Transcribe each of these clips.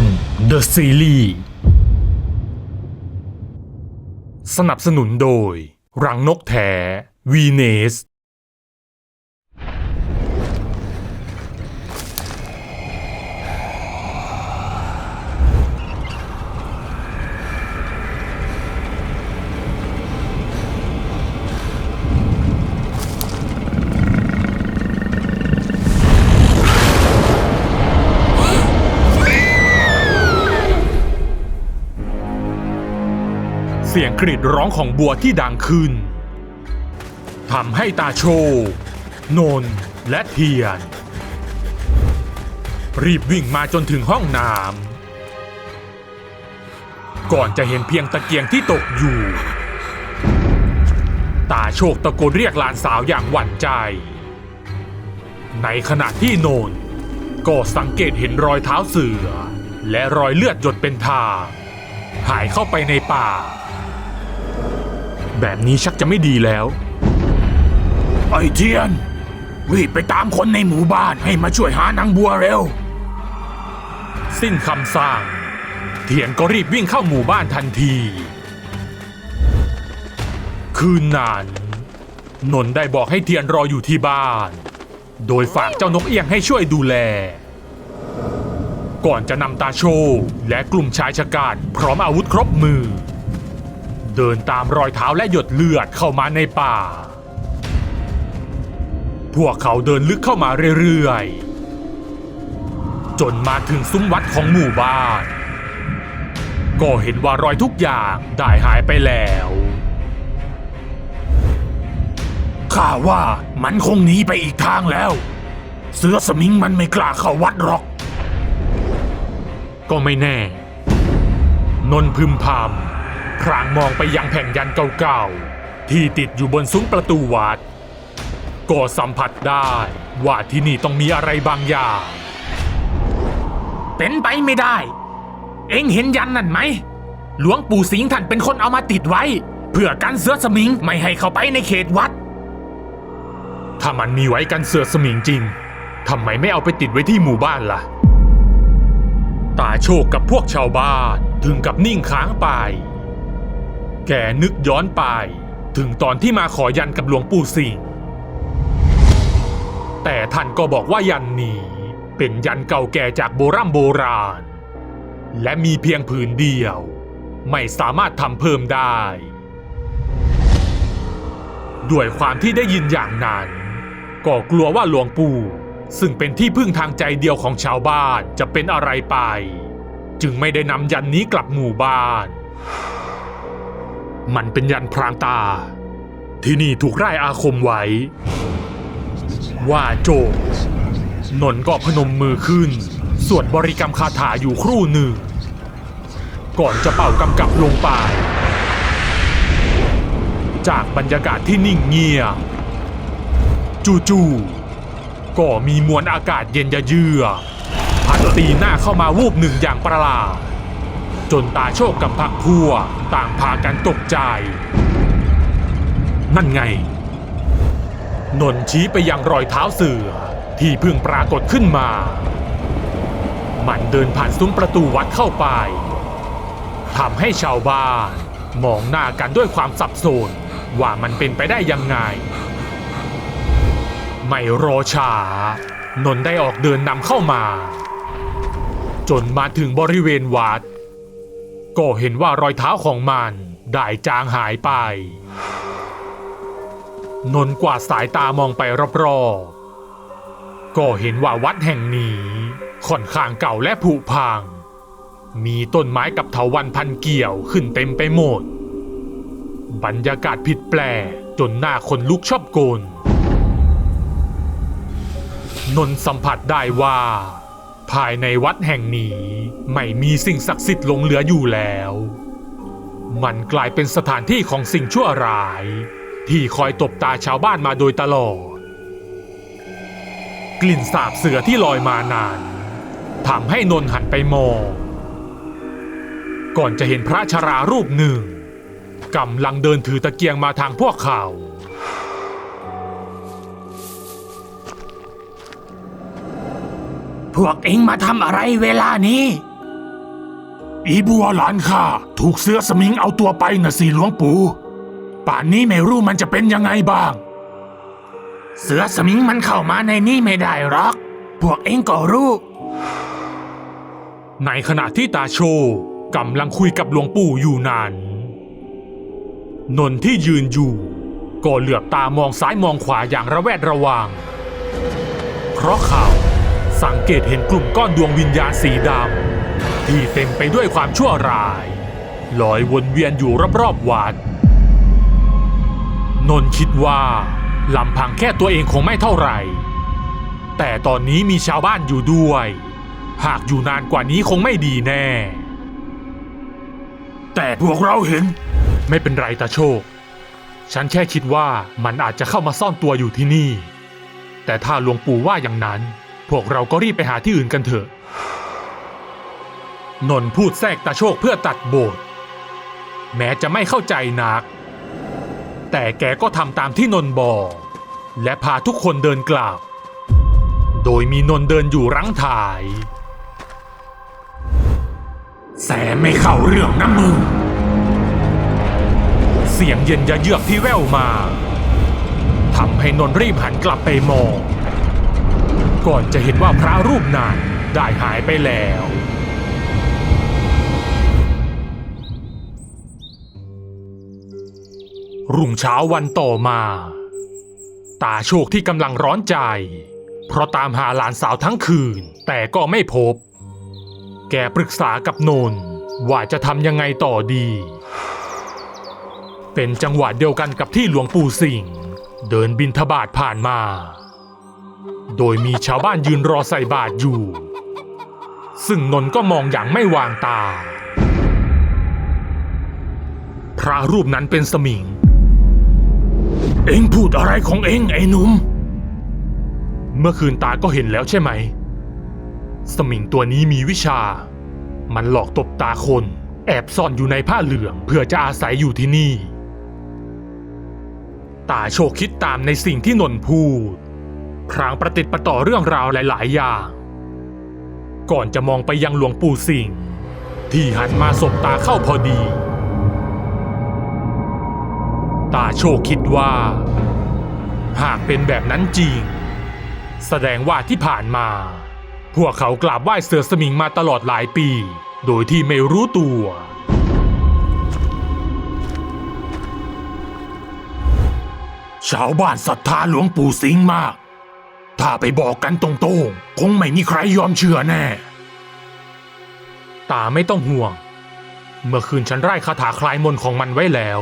นเดอะซีรีส์สนับสนุนโดย รังนกแท้วีเนส เสียงกรีดร้องของบัวที่ดังขึ้นทำให้ตาโช นนท์และเทียน รีบวิ่งมาจนถึงห้องน้ำก่อนจะเห็นเพียงตะเกียงที่ตกอยู่ ตาโชคตะโกนเรียกหลานสาวอย่างหวั่นใจ ในขณะที่โนนท์ก็สังเกตเห็นรอยเท้าเสือ และรอยเลือดหยดเป็นทางหายเข้าไปในป่า แบบนี้ชักจะไม่ดีแล้ว ไอเทียน รีบไปตามคนในหมู่บ้านให้มาช่วยหานางบัวเร็ว สิ้นคำสั่งเถียนก็รีบวิ่งเข้าหมู่บ้านทันที คืนนั้นนนท์ได้บอกให้เทียนรออยู่ที่บ้าน โดยฝากเจ้านกเอี้ยงให้ช่วยดูแล ก่อนจะนำตาโชว์และกลุ่มชายชะกันพร้อมอาวุธครบมือ เดินตามรอยเท้าและหยดเลือดเข้ามาในป่า พวกเขาเดินลึกเข้ามาเรื่อยๆ จนมาถึงซุ้มวัดของหมู่บ้าน ก็เห็นว่ารอยทุกอย่างได้หายไปแล้วข้าว่ามันคงหนีไปอีกทางแล้ว เสือสมิงมันไม่กล้าเข้าวัดหรอก ก็ไม่แน่ นนพึมพำ พรางมองไปยังแผ่นยันเก่าๆ ที่ติดอยู่บนซุ้มประตูวัด ก็สัมผัสได้ว่าที่นี่ต้องมีอะไรบางอย่าง เป็นไปไม่ได้ เอ็งเห็นยันนั่นไหม หลวงปู่สิงห์ท่านเป็นคนเอามาติดไว้ เพื่อกันเสือสมิงไม่ให้เข้าไปในเขตวัด ถ้ามันมีไว้กันเสือสมิงจริงทำไมไม่เอาไปติดไว้ที่หมู่บ้านล่ะ ตาโชคกับพวกชาวบ้านถึงกับนิ่งค้างไป แกนึกย้อนไป ถึงตอนที่มาขอยันกับหลวงปู่สิงห์แต่ท่านก็บอกว่ายันนี้เป็นยันเก่าแก่จากโบรโบราณ และมีเพียงผืนเดียว ไม่สามารถทำเพิ่มได้ ด้วยความที่ได้ยินอย่างนั้น ก็กลัวว่าหลวงปู่ ซึ่งเป็นที่พึ่งทางใจเดียวของชาวบ้านจะเป็นอะไรไป จึงไม่ได้นำยันนี้กลับหมู่บ้าน มันเป็นยันพรางตา ที่นี่ถูกไร้อาคมไว้ ว่าโจกนนท์ก็พนมมือขึ้น สวดบริกรรมคาถาอยู่ครู่หนึ่ง ก่อนจะเป่ากำกับลงไป จากบรรยากาศที่นิ่งเงียบจู่ๆก็มีมวลอากาศเย็นยะเยือกพัดตีหน้าเข้ามาวูบหนึ่งอย่างประหลาด จนตาโชคกับพักพัวต่างพากันตกใจ นั่นไง นนท์ชี้ไปยังรอยเท้าเสือที่เพิ่งปรากฏขึ้นมา มันเดินผ่านซุ้มประตูวัดเข้าไปทำให้ชาวบ้านมองหน้ากันด้วยความสับสนว่ามันเป็นไปได้ยังไง ไม่รอช้านนท์ได้ออกเดินนำเข้ามา จนมาถึงบริเวณวัด ก็เห็นว่ารอยเท้าของมันได้จางหายไป นนท์กวาดสายตามองไปรอบๆ ก็เห็นว่าวัดแห่งนี้ค่อนข้างเก่าและผุพัง มีต้นไม้กับเถาวันพันเกี่ยวขึ้นเต็มไปหมด บรรยากาศผิดแปลกจนหน้าคนลุกชอบโกนนนท์สัมผัสได้ว่า ภายในวัดแห่งนี้ไม่มีสิ่งศักดิ์สิทธิ์หลงเหลืออยู่แล้ว มันกลายเป็นสถานที่ของสิ่งชั่วร้าย ที่คอยตบตาชาวบ้านมาโดยตลอด กลิ่นสาบเสือที่ลอยมานานทำให้นนท์หันไปมองก่อนจะเห็นพระชรารูปหนึ่งกำลังเดินถือตะเกียงมาทางพวกเขา พวกเอ็งมาทำอะไรเวลานี้ อีบัวหลานข้าถูกเสือสมิงเอาตัวไปนะสิหลวงปู่ ป่านนี้ไม่รู้มันจะเป็นยังไงบ้าง เสือสมิงมันเข้ามาในนี่ไม่ได้หรอก พวกเองก็รู้ ในขณะที่ตาโชกำลังคุยกับหลวงปู่อยู่นั้นนนท์ที่ยืนอยู่ ก็เหลือบตามองซ้ายมองขวาอย่างระแวดระวัง เพราะเขา สังเกตเห็นกลุ่มก้อนดวงวิญญาณสีดำที่เต็มไปด้วยความชั่วร้ายลอยวนเวียนอยู่รอบๆวัดนนท์คิดว่าลำพังแค่ตัวเองคงไม่เท่าไหร่ แต่ตอนนี้มีชาวบ้านอยู่ด้วย หากอยู่นานกว่านี้คงไม่ดีแน่ แต่พวกเราเห็น ไม่เป็นไรตาโชค ฉันแค่คิดว่ามันอาจจะเข้ามาซ่อนตัวอยู่ที่นี่ แต่ถ้าหลวงปู่ว่าอย่างนั้น พวกเราก็รีบไปหาที่อื่นกันเถอะ นนท์พูดแทรกตาโชคเพื่อตัดโบทแม้จะไม่เข้าใจนัก แต่แกก็ทำตามที่นนท์บอก และพาทุกคนเดินกลับ โดยมีนนท์เดินอยู่รั้งถ่าย แสไม่เข้าเรื่องนะมึง เสียงเย็นยะเยือกที่แว่วมาทำให้นนท์รีบหันกลับไปมอง ก่อนจะเห็นว่าพระรูปนั้นได้หายไปแล้ว รุ่งเช้าวันต่อมา ตาโชคที่กำลังร้อนใจ เพราะตามหาหลานสาวทั้งคืนแต่ก็ไม่พบ แกปรึกษากับนนท์ว่าจะทำยังไงต่อดี เป็นจังหวะเดียวกันกับที่หลวงปู่สิงห์เดินบินทบาทผ่านมา โดยมีชาวบ้านยืนรอใส่บาตรอยู่ ซึ่งนนท์ก็มองอย่างไม่วางตา พระรูปนั้นเป็นสมิง เอ็งพูดอะไรของเอ็งไอ้หนุ่ม เมื่อคืนตาก็เห็นแล้วใช่ไหม สมิงตัวนี้มีวิชา มันหลอกตบตาคน แอบซ่อนอยู่ในผ้าเหลืองเพื่อจะอาศัยอยู่ที่นี่ ตาโชคคิดตามในสิ่งที่นนท์พูด พรางประติดประต่อเรื่องราวหลาย ๆ อย่าง ก่อนจะมองไปยังหลวงปู่สิงห์ที่หันมาสบตาเข้าพอดี ตาโชคคิดว่า หากเป็นแบบนั้นจริง แสดงว่าที่ผ่านมา พวกเขากราบไหว้เสือสมิงมาตลอดหลายปี โดยที่ไม่รู้ตัว ชาวบ้านศรัทธาหลวงปู่สิงห์มาก ถ้าไปบอกกันตรงๆ คงไม่มีใครยอมเชื่อแน่ ตาไม่ต้องห่วง เมื่อคืนฉันไล่คาถาคลายมนต์ของมันไว้แล้ว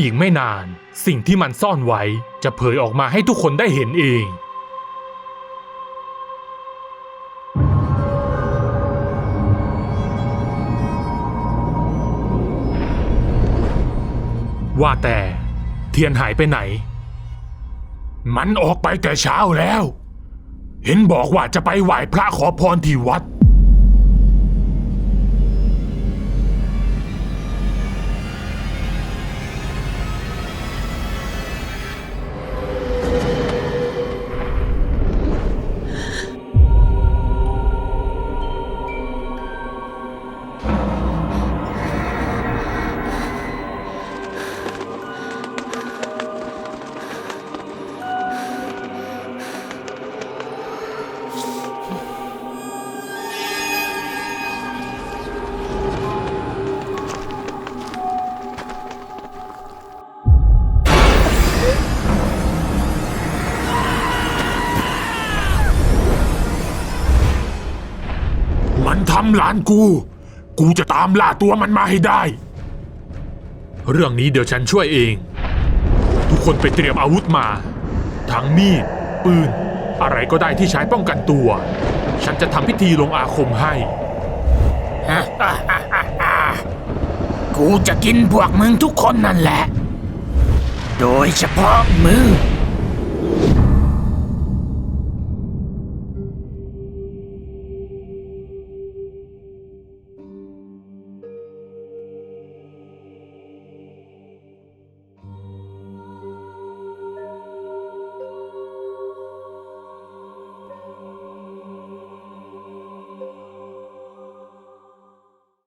อีกไม่นานสิ่งที่มันซ่อนไว้จะเผยออกมาให้ทุกคนได้เห็นเองว่าแต่เทียนหายไปไหน มันออกไปแต่เช้าแล้ว เห็นบอกว่าจะไปไหว้พระขอพรที่วัดำหลานกู กูจะตามล่าตัวมันมาให้ได้ เรื่องนี้เดี๋ยวฉันช่วยเอง ทุกคนไปเตรียมอาวุธมา ทั้งมีด ปืน อะไรก็ได้ที่ใช้ป้องกันตัว ฉันจะทำพิธีลงอาคมให้ กูจะกินพวกมึงทุกคนนั่นแหละ โดยเฉพาะมึง